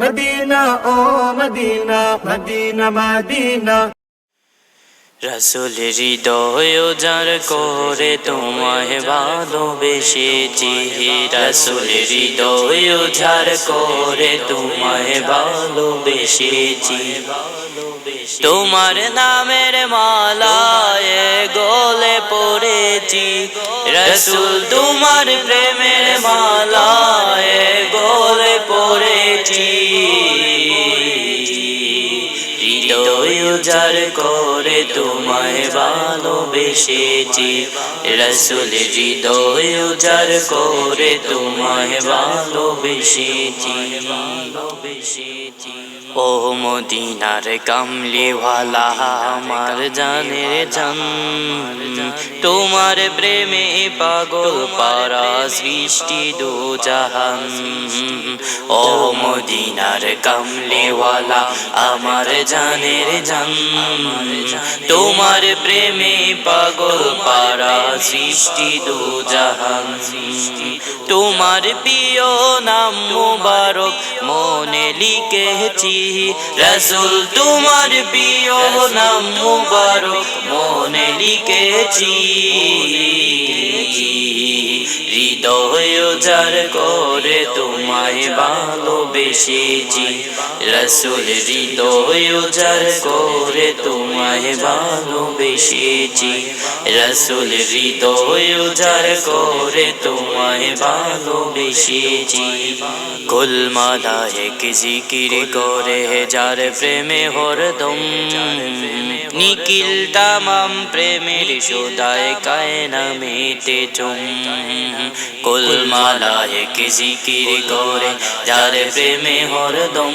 Medina হৃদয় করে তোমায় ভালোবেসেছি রসুল হৃদয় যার করে তোমায় ভালোবেসেছি তোমার নামের মালায় গলে পড়েছি। রসুল তোমার উজার করে তোমায় ভালোবেসেছি। রসুল হৃদয় উজার করে তোমায় ভালোবেসেছি ভালোবেসেছি। ও মদিনার কামলিওয়ালা, আমার জানের জান। তোমার প্রেমে পাগল পারা সৃষ্টি দু জাহান ও মদিনার কামলিওয়ালা, আমার জানের জান তোমার প্রেমে পাগল পারা সৃষ্টি দু জাহান তোমার প্রিয় নাম মুবারক, মনে লিখেছি, রসুল তোমার প্রিয় নাম মুবারক, মনে লিখেছি। হৃদয় যার করে তোমায় ভালোবেসেছি। রসুল হৃদয় যার করে তোমায় ভালোবেসেছি। রসুল হৃদয় যার করে তোমায় ভালোবেসেছি। কুলমালায় জিকির করে যার প্রেমে হরদম। নিখিল তামাম প্রেমের সুদায় কায়না মেতে চুম। কুলমালায় জিকির করে, যার প্রেমে হরদম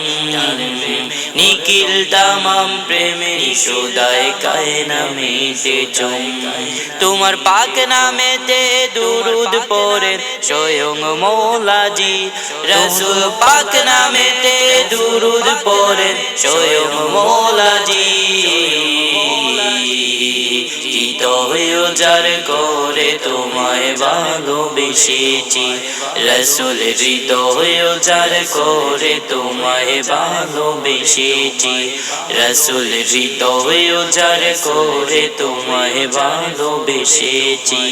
নিখিল তামাম প্রেমের সুদায় কায়না মেতে চুম। তোমার পাক নামেতে দুরুদ পরে স্বয়ং মৌলাজি রসুল পাক নামেতে দুরুদ পরে স্বয়ং মৌলাজি যার করে তোমায় ভালোবেসেছি। রসুল হৃদয় যার করে তোমায় ভালোবেসেছি। রসুল হৃদয় যার করে তোমায় ভালোবেসেছি।